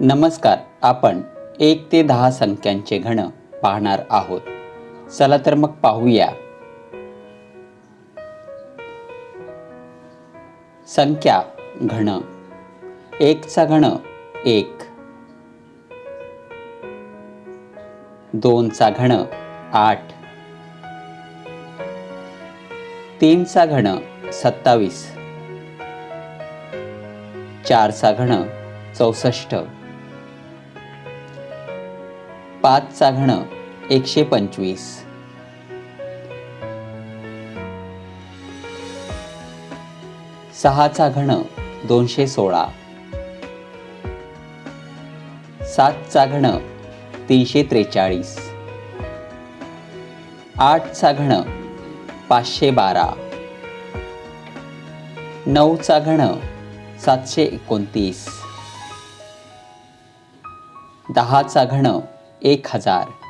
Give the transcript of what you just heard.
नमस्कार आपण एक ते दहा संख्यांचे घन पाहणार आहोत. चला तर मग पाहूया. संख्या घन. एकचा घन एक. दोनचा घन आठ. तीनचा घन सत्तावीस. चारचा घन चौसष्ट. पाच चाघणं एकशे पंचवीस. सहाचा चाघणं दोनशे सोळा. सात चाघणं तीनशे त्रेचाळीस. आठ चाघणं पाचशे बारा. नऊचा चाघणं सातशे एकोणतीस. दहाचा चाघणं एक हजार.